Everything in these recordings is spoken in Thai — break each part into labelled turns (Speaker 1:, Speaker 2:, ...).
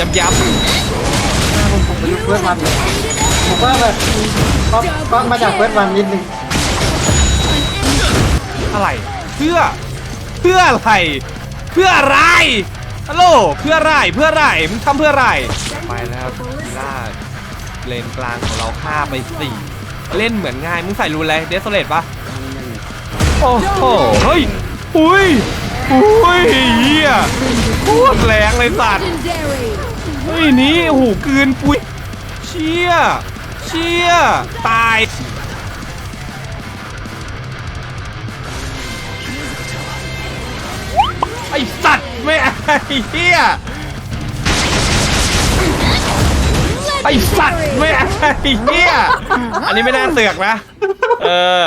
Speaker 1: ยับยับ
Speaker 2: ผมผมไปดูเฟิร์สวันเลยผมว่าแบบก็ก็มาจากเฟิร์สวันนิดนึง
Speaker 1: อะไร เพื่อ เพื่ออะไร เพื่ออะไรฮัลโหลเพื่ออะไรเพื่ออะไรมึงทำเพื่ออะไร ไปแล้วกีฬาเลนกลางของเราฆ่าไปสี่เล่นเหมือนง่าย มึงใส่รูนอะไรเดสเลตปะโอ้โห เฮ้ย อุ้ย อุ้ยเฮียโคตรแรงเลยสัตว์
Speaker 3: Legendary.
Speaker 1: เฮ้ยนี่โอ้โหกลืนปุยเชี่ยเชี่ยตายไอสัตว์ไม่ไอเหี้ยไอสัตว์ไม่ไอเหี้ยอันนี้ไม่น่าเสือกนะ เออ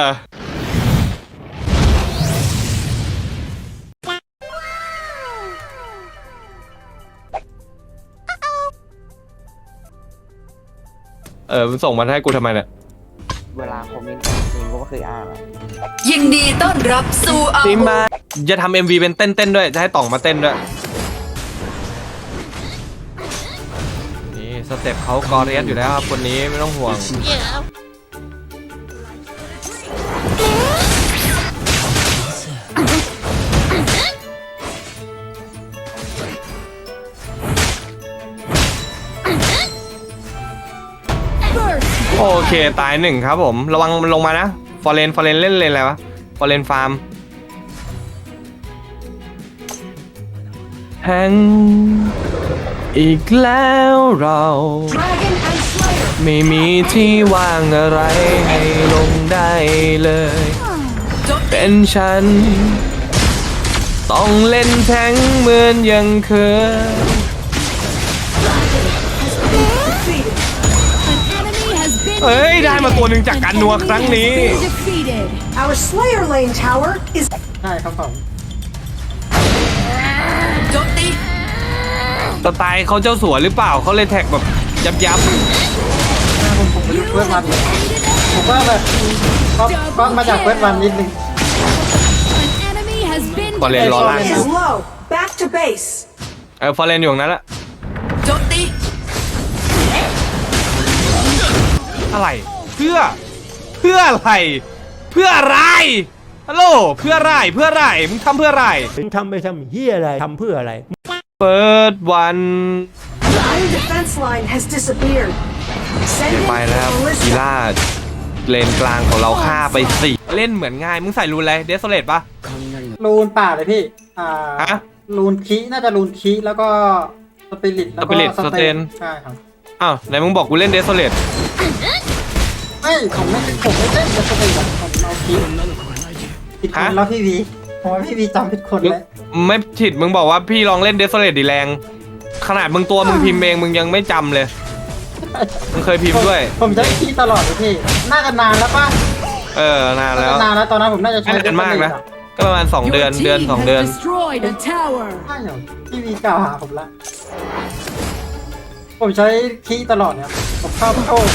Speaker 1: เออมึงส่งมันให้กูทำไมเนี่ย
Speaker 2: เวลาคอมเมนต์จริงก็เคยอ่านอะ
Speaker 4: ยินดีต้อนรับสู่อา
Speaker 1: นี่มาจะทำ MV เป็นเต้นๆด้วย จะให้ต่องมาเต้นด้วย นี่สเต็ปเขากอเรียสอยู่แล้วครับคนนี้ไม่ต้องห่วง
Speaker 3: First
Speaker 1: โอเคตายหนึ่งครับผม ระวังมันลงมานะฟอร์เรนฟอร์เรนเล่นเลนอะไรวะฟอร์เรนฟาร์มแห่งอีกแล้วเรา
Speaker 3: Dragon and Slayer.
Speaker 1: ไม่มีที่ว่างอะไรให้ลงได้เลย เป็นฉัน ต้องเล่นแทงเหมือนยังเคย เฮ้ย ได้มาตัวหนึ่งจาก
Speaker 3: defeated.
Speaker 1: การนัวครั้งนี้
Speaker 3: An enemy has been defeated.
Speaker 5: Our Slayer Lane tower is
Speaker 2: ใช่ครับผม
Speaker 4: โจมตี
Speaker 1: สไตล์เขาเจ้าสัวหรือเปล่าเขาเลยแท็กแบบยับยับ
Speaker 2: ผมผมไปดูเฟิร์สวันเลยผมว่าแบบก็ก็มาจากเฟิร์สวันนิดนึง
Speaker 3: An enemy has been
Speaker 1: ฟอร์เรนรอล่าง
Speaker 3: defeated.
Speaker 5: is low. Back to base.
Speaker 1: เออฟอร์เรนอยู่ตรงนั้นแหละ
Speaker 4: โจมตี
Speaker 1: อะไร เพื่อ เพื่ออะไร เพื่ออะไรฮัลโหลเพื่ออะไรเพื่ออะไรมึงทำเพื่ออะไร
Speaker 6: มึงทำไปทำเฮียอะไรทำเพื่ออะไร
Speaker 1: เปิดวัน
Speaker 5: The iron defense line has disappeared. Send
Speaker 1: ไป
Speaker 5: in
Speaker 1: แล้ว
Speaker 5: the
Speaker 1: กี
Speaker 5: ballista.
Speaker 1: ฬาเลนกลางของเราฆ่าไปสี่เล่นเหมือนง่าย มึงใส่รูนอะไรเดสเลตปะ
Speaker 2: รูนป่าเลยพี่ อ่า
Speaker 1: ฮะ
Speaker 2: รูนคีน่าจะรูนคีแล้วก็สปิริตแล้วก็
Speaker 1: Spirit
Speaker 2: สเตน
Speaker 1: Sustain
Speaker 2: ใช่ครับ
Speaker 1: อ้าวไหนมึงบอกกูเล่นเดสโซเลต
Speaker 2: ไม่ผมไม่ผมไม่เล่นสเตนอะผมเอาคีผิดคนแล้วพี่วีผมว่าพี่วีจำผิดคนแล้ว
Speaker 1: ไม่ผิดมึงบอกว่าพี่ลองเล่นเดสโซเลตดีแรง ขนาดมึงตัวมึงพิมพ์เองมึงยังไม่จำเลย มึงเคยพิมพ์ด้วย
Speaker 2: ผมใช้คีตลอดเลยพี่น่าจะนนานแล้วป่ะ
Speaker 1: เออนานแล้ว
Speaker 2: นานแล้วตอนนั้นผมน่าจะใช้
Speaker 1: ไม่นานมากนะก็ประมาณ2เดือนเดือน
Speaker 3: team
Speaker 1: 2เดือน
Speaker 3: destroyed a tower.
Speaker 2: ใช่เหรอพี่วีกล่าวหาผมละ ผมใช้คีตลอดเนี่ยผมเข้าโทษ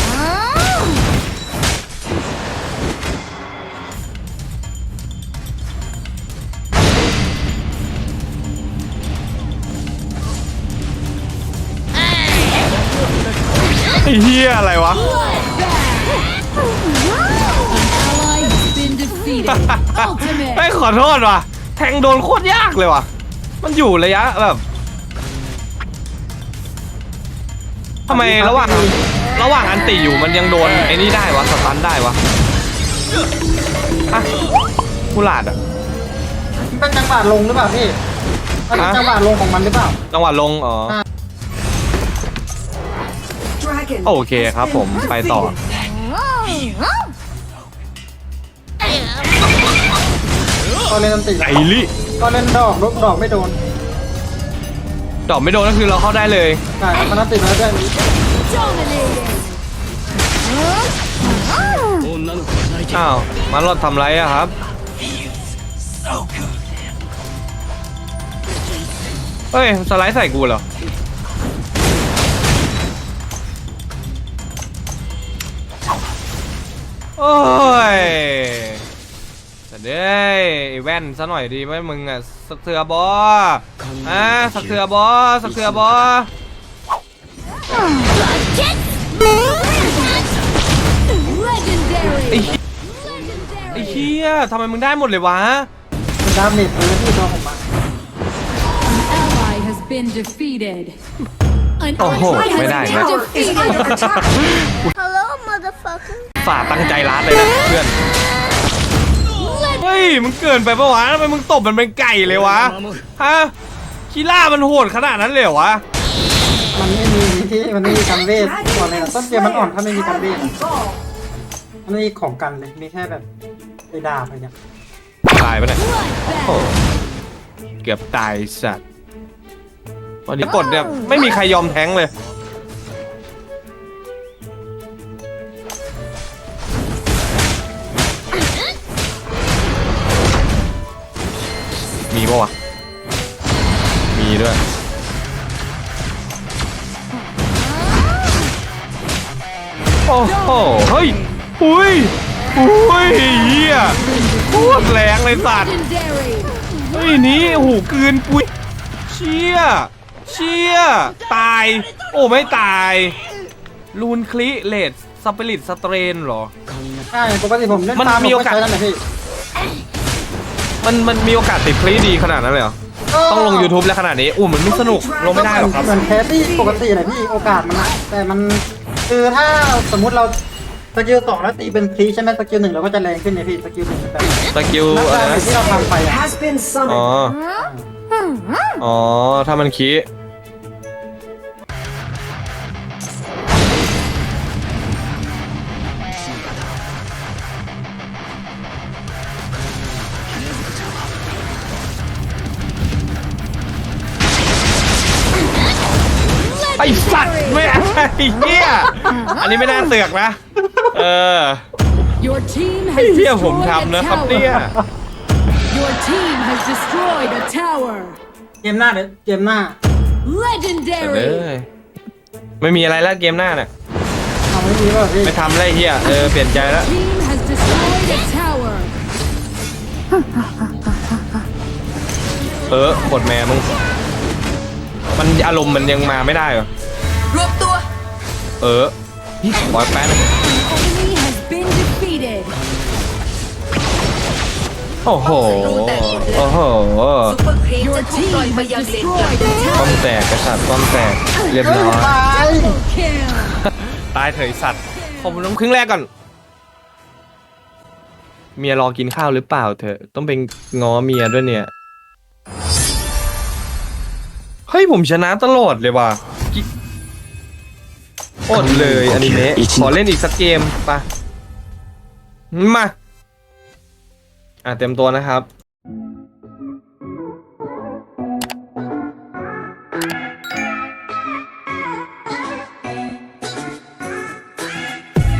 Speaker 1: ไอ้เฮียอะไรวะ
Speaker 3: Ally's been defeated.
Speaker 1: ไอ้ย
Speaker 3: Ultimate.
Speaker 1: ขอโทษว่ะ แทงโดนโคตรยากเลยว่ะ มันอยู่ระยะแบบ ทำไมระหว่างระหว่างอันติอยู่มันยังโดนไอ้นี่ได้วะสตันได้วะอะกุหลาดอะ
Speaker 2: มันเป็นจังหวะลงหรือเปล่าพี่มันเป็น
Speaker 1: ฮะ
Speaker 2: จังหวะลงของมันหรือเปล่า
Speaker 1: จังหวะลงอ๋อ
Speaker 5: Dragon
Speaker 1: โอเคครับผมไปต่อ
Speaker 2: ก็เล่นอันติ
Speaker 1: ไอลิ
Speaker 2: ก็เล่นดอกลูกดอกไม่โดน
Speaker 1: ดอกไม่โดนก็คือเราเข้าได้เลย
Speaker 2: ใช่มันอันติมาด้วย
Speaker 3: Dominated.
Speaker 1: อ้าวมันรอดทำไรอะครับเฮ้ยสไลด์ใส่กูเหรอ โอ้ยแต่ เด้ยไอ้แว่นซะหน่อยดีไหมมึงอะสักเถือบออะสักเถือบอสักเถือบอ
Speaker 3: Legendary.
Speaker 1: ไอ้เหี้ยไอ้เหี้ยทำไมมึงได้หมดเลยวะ
Speaker 2: มันดาเมจเลยพี่ตัวผมอะ
Speaker 3: An ally has been defeated. An
Speaker 1: โอ้โห
Speaker 3: ally
Speaker 1: ไม่
Speaker 3: has
Speaker 1: ได้
Speaker 3: been
Speaker 1: นะ
Speaker 5: Tower is under
Speaker 3: defeated.
Speaker 5: attack.
Speaker 7: Hello, motherfucker.
Speaker 1: ฝ่าตั้งใจรัดเลยนะเพื่อนเฮ้ยมึงเกินไปปะวะทำไมมึงตบมันเป็นไก่เลยวะฮะคีล่ามันโหดขนาดนั้นเลยเหรอวะ
Speaker 2: มันไม่มีพี่มันไม่มีการเวทก่อนเลยนะต้นเกมมันอ่อนถ้าไม่มีการเวทอะ
Speaker 5: Fall.
Speaker 2: มันไม่มีของกันเลยมีแค่แบบไอ้ดาบอะไรเนี่ย
Speaker 1: ตายปะเนี่ยโอ้เกือบตายสัตว์วันนี้กดเนี่ยไม่มีใครยอมแท้งเลย อ้โห เฮ้ย อุ้ย อุ้ยเฮียโคตรแรงเลยสัตว์
Speaker 3: Legendary.
Speaker 1: เฮ้ยหนี่โอ้โหกลืนปุ้ยเชี่ย เชี่ย ตาย โอ้ไม่ตาย ลูนคลิเลดสปิริตสเตรนเหรอ
Speaker 2: ใช่ปกติผมเล่น
Speaker 1: มัน
Speaker 2: ตาม
Speaker 1: มีโอกาส
Speaker 2: ผใช้นั่นแหละพี่
Speaker 1: มันมันมีโอกาสติดคลิดีขนาดนั้นเลยเหรอ ต้องลง YouTube แล้วขนาดนี้อู้มันไม่สนุก ลงไม่ได้หรอกครับ
Speaker 2: เหมือนแคสที่ปกติแหละพี่โอกาสมันอะแต่มัน คือถ้าสมมุติเราสกิลสองแล้วตีเป็นคลีใช่ไหมสกิลหนึ่งเราก็จะแรงขึ้นไงพี่สกิลหนึ่งแบบ
Speaker 1: สกิล
Speaker 2: นัก
Speaker 1: อะไร
Speaker 2: ดาเม
Speaker 1: นะ
Speaker 2: จที่เราทำไปอะ
Speaker 5: Has been
Speaker 1: อ๋อ
Speaker 5: summoned.
Speaker 1: อ๋อ ถ้ามันคี ไอ้เหี้ยอันนี้ไม่น่าเสือกนะ เออ
Speaker 3: Your team
Speaker 1: ไอ้
Speaker 3: has
Speaker 1: เหี้ยผม
Speaker 3: destroyed
Speaker 1: ทำ
Speaker 3: a
Speaker 1: นะครับเนี่ย
Speaker 3: tower. Your team has destroyed a tower.
Speaker 2: เกมหน้าเดี๋ยวเกมหน้า
Speaker 1: เอ
Speaker 3: Legendary.
Speaker 1: อไม่มีอะไรแล้วเกมหน้าเนี่ย
Speaker 2: เอาไม่มีป่ะพี่
Speaker 1: ไม่ทำอะไรเฮียเออเปลี่ยนใจแล้ว
Speaker 3: Team has destroyed a tower.
Speaker 1: เออกดแม่มึงมันอารมณ์มันยังมาไม่ได้เหรอ
Speaker 4: รวบตัว
Speaker 1: เออปล่อยแป๊บนึง
Speaker 3: Enemy has been defeated.
Speaker 1: โอ้โห โอ้โห
Speaker 4: ซุปเปอร์ครีป
Speaker 3: Your
Speaker 4: จะถูก
Speaker 3: team
Speaker 4: ปล่อยไป
Speaker 3: has
Speaker 4: ยังเลนกลาง
Speaker 3: destroyed a
Speaker 1: ป้อม
Speaker 3: tower.
Speaker 1: แตกกระสับป้อมแตก เรียบ
Speaker 2: เฮ้ย
Speaker 1: ร้อย
Speaker 2: ตาย
Speaker 3: Kill.
Speaker 1: ตายเถอะไอ้สัตว์ผมต้องครึ่งแรกก่อน เมียรอกินข้าวหรือเปล่าเธอ ต้องเป็นง้อเมียด้วยเนี่ย เฮ้ย ผมชนะตลอดเลยว่ะกิ อดเลยอนิเมะขอเล่นอีกสักเกมปะมา อะเต็มตัวนะครับ